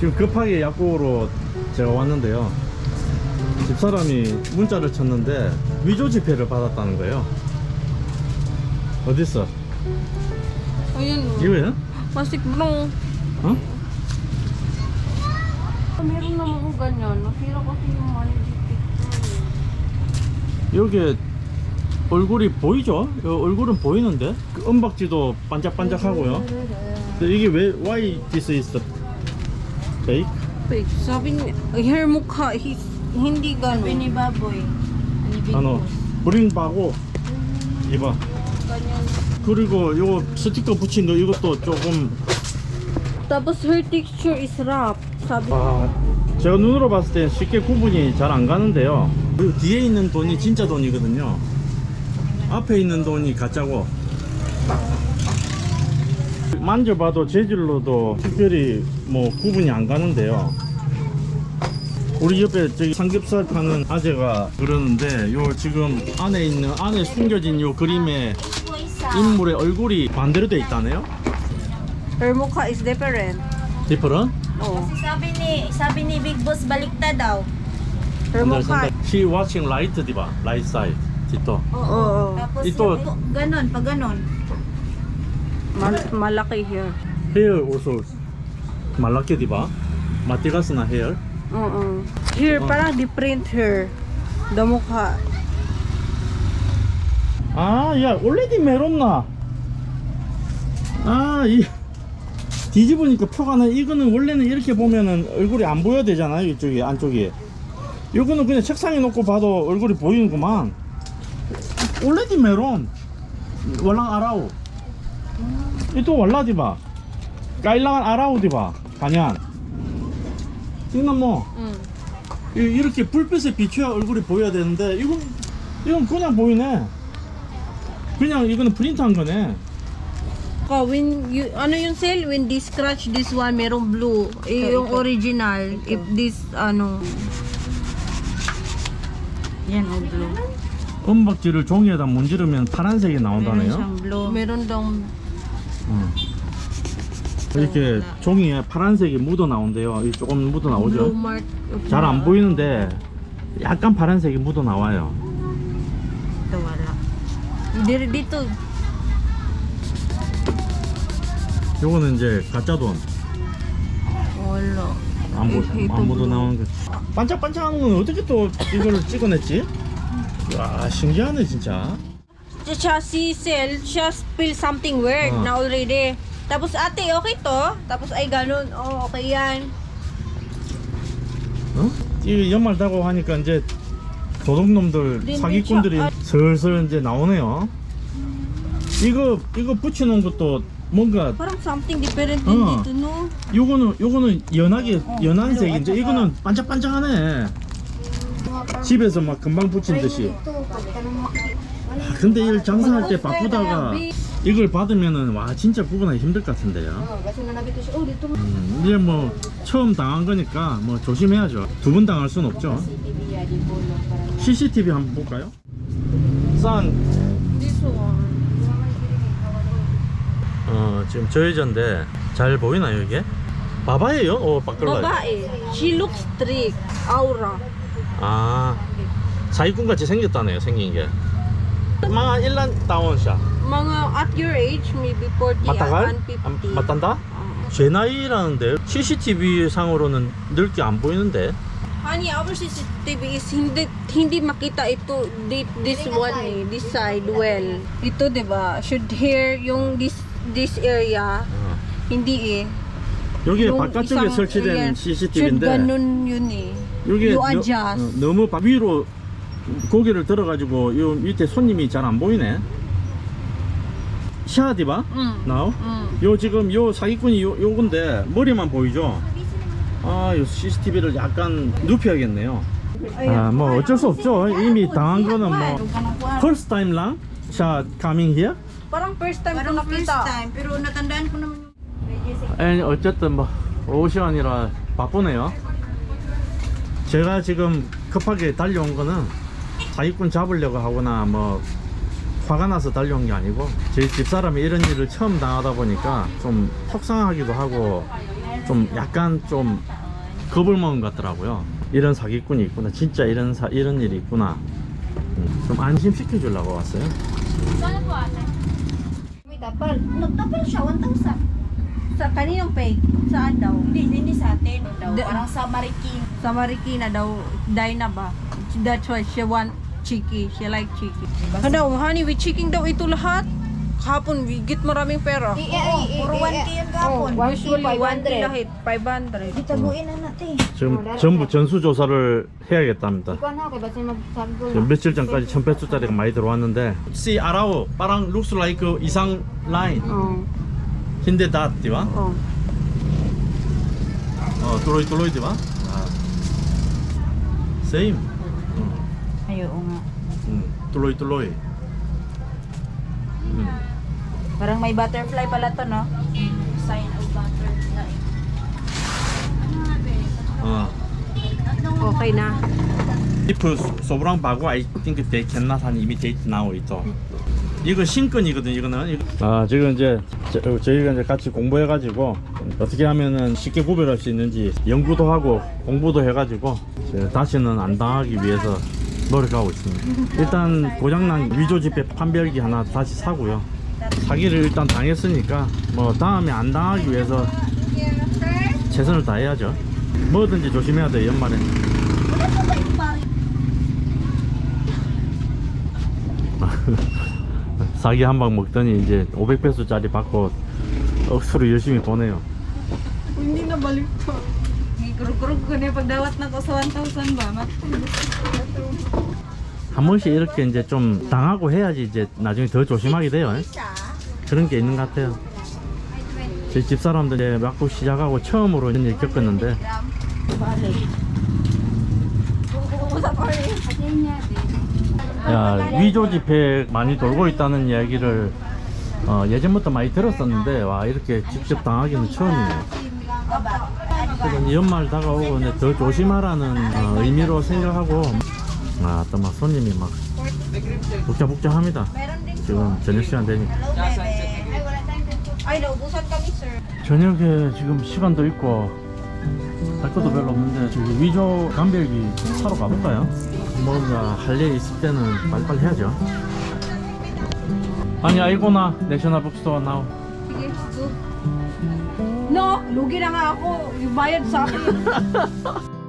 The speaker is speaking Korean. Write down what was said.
지금 급하게 약국으로 제가 왔는데요. 집사람이 문자를 쳤는데 위조 지폐를 받았다는 거예요. 어딨어? Ayun. 이거야? Plastic bro. 어? Meron naman ko ganyan. Nasira kasi yung money picture. 여기 얼굴이 보이죠? 이 얼굴은 보이는데 그 은박지도 반짝반짝하고요. 근데 이게 왜 why this is the fake? Wait, sabi niya, hair mukha, his, hindi Sabi gano'n. ni Baboy. Ano Boss. 브링바고 이봐. 그리고 요 스티커 붙인 거 이것도 조금 Tapos her texture is rough. Sabi 아, 제가 눈으로 봤을 때 쉽게 구분이 잘 안 가는데요. 그 뒤에 있는 돈이 진짜 돈이거든요. 앞에 있는 돈이 가짜고. 만져봐도 재질로도 특별히 뭐 구분이 안 가는데요. 우리 옆에 저기 삼겹살 파는 아재가 그러는데 요 지금 안에 있는 안에 숨겨진 요 그림에 인물의 얼굴이 반대로 돼 있다네요. her mukha is different. 디퍼런? Oh. Kasi sabi ni, sabi ni Big Boss baliktad daw. Her mukha. She watching right, di ba? Right side. Dito. Oo. Tapos Ito. yung, ganon, pag ganon. Mal- malaki here. Hair also malaki, di ba? Matigas na hair. Oo. Here, Oh. parang different her. The mukha. 아, 야, already 메론 나. 아, 이 뒤집으니까 표가 나. 이거는 원래는 이렇게 보면은 얼굴이 안 보여야 되잖아요. 이쪽이 안쪽이. 요거는 그냥 책상에 놓고 봐도 얼굴이 보이는구만. already 메론. 월랑 아라우. Kailangan araw, di ba? Ganyan. tingnan mo. Mm. 이- 이렇게 불빛에 비춰야 얼굴이 보여야 되는데 이건 이건 그냥 보이네. 그냥 이거는 프린트한 거네. Ka, when you, ano yung sale? When this scratch this one, merong blue. Eh, yung original. If this, ano, Yan, o blue. 은박지를 종이에다 문지르면 파란색이 Meron 나온다네요. siyang blue. meron daw 응. 이렇게 종이에 파란색이 묻어 나온대요. 이 조금 묻어 나오죠. 잘 안 보이는데 약간 파란색이 묻어 나와요. Dito. 요거는 이제 가짜 돈. Wala. 안, 묻, ito 안 묻어. 나오는 거. 반짝반짝하는 건 어떻게 또 이걸 찍어냈지? 와 신기하네 진짜. Siya si Sel, siya spill something weird Ah. na already. Tapos ate, okay to? Tapos ay ganun, oh okay yan. 어? 이 연말 다고 하니까 이제 도둑놈들 네, 사기꾼들이 네, 슬슬 이제 나오네요. 이거 이거 붙여놓은 것도 뭔가 Parang something different Ah. din dito, no? 요거는 요거는 연하게 연한색인데 이거는 반짝반짝하네. 집에서 막 금방 붙인 듯이. 아, 근데 일 장사할 때 바쁘다가 이걸 받으면은 와 진짜 구분하기 힘들 것 같은데요. 음, 이제 뭐 처음 당한 거니까 뭐 조심해야죠. 두 번 당할 순 없죠. CCTV 한번 볼까요? 싼. 어, 지금 저회전인데 잘 보이나요 이게? 바바예요? 어, 바꿀라요. Babae. She looks strict. Aura. 아 사기꾼 같이 생겼다네요 생긴 게. Mga ilan taon siya? Mga at your age, maybe 40 Matagal? and 아, 50. 맞단다? 제 나이라는데 CCTV 상으로는 늙게 안 보이는데 Honey, our CCTV is hindi hindi makita ito di- this one eh, this side well. Ito 'di ba? Should here yung this this area 어. hindi eh. 여기에 Yung 바깥쪽에 isang 설치된 CCTV인데 ganun yun eh. 여기 you adjust. 너무 바- 위로 고개를 들어가지고 요 밑에 손님이 잘 안 보이네. 샤디바? 응. 나우? 응. 요 지금 요 사기꾼이 요, 요건데 머리만 보이죠? 아, 요 CCTV를 약간 눕혀야겠네요. 아, 뭐 어쩔 수 없죠. 이미 당한 거는 뭐 first time lang siya coming here. Parang first time ko nakita. time, pero natandaan ko naman yung 아니, 어쨌든 뭐 오후 시간이라 바쁘네요. 제가 지금 급하게 달려온 거는 사기꾼 잡으려고 하거나 뭐 화가 나서 달려온 게 아니고 제 집사람이 이런 일을 처음 당하다 보니까 좀 속상하기도 하고 좀 약간 좀 겁을 먹은 것 같더라고요. 이런 사기꾼이 있구나. 진짜 이런 사, 이런 일이 있구나. 음, 좀 안심시켜 주려고 왔어요. May tapal. Nagtapal siya, 1,000. Sa kaninong pay? Saan daw? Hindi, hindi sa atin. Daw. Parang sa Marikina. Sa Marikina daw, Dina ba? That's why she want cheeky. She like cheeky. Ano honey, with chicken daw ito lahat. Kahapon, bigit maraming pera. Oo, puro 1K yun gapon. Usually, 1 lahit, 500. Itaguin na natin. 지금 전부 전수 조사를 해야겠답니다. Ba't magsabi 지금 며칠 전까지 1000페소짜리가 많이 들어왔는데 See 아라오 빠랑 looks like 이상 라인 Oh. 힌데 다 디와 Oh. 어 뚜로이 뚜로이 디와 아 same Ay, oo nga. 음, 뚜로이 뚜로이 음. Parang may butterfly pala to, no? Sign of butterfly. 어 Okay na. If sobrang bago I think they cannot 한 imitate now ito. 이거 신건이거든 이거는. 아 지금 이제 저, 저희가 이제 같이 공부해가지고 어떻게 하면은 쉽게 구별할 수 있는지 연구도 하고 공부도 해가지고 다시는 안 당하기 위해서 노력하고 있습니다. 일단 고장난 위조 지폐 판별기 하나 다시 사고요. 사기를 일단 당했으니까 뭐 다음에 안 당하기 위해서 최선을 다해야죠. 뭐든지 조심해야 돼 연말에. 사기 한 방 먹더니 이제 500페소짜리 받고 억수로 열심히 보내요. Hindi na balik pa. Kurug-kurug ko na yung pagdawat na ko sa 1,000 ba? Mat- 한 번씩 이렇게 이제 좀 당하고 해야지 이제 나중에 더 조심하게 돼요. 그런 게 있는 것 같아요. 제 집사람들 이제 막고 시작하고 처음으로 일 겪었는데 야 위조 지폐 많이 돌고 있다는 이야기를 어, 예전부터 많이 들었었는데 와 이렇게 직접 당하기는 처음이네요. 이제 연말 다가오고 근데 더 조심하라는 어, 의미로 생각하고 아 또 막 손님이 막 복잡복잡합니다. 지금 저녁 시간 되니까. 저녁에 지금 시간도 있고 할 것도 별로 없는데 저기 위조 감별기 사러 가볼까요? 뭔가 할 일 있을 때는 빨리빨리 해야죠. 아니 알고나 내셔널 북스토어 나오. Lugi na nga ako. Yung bayad sa akin.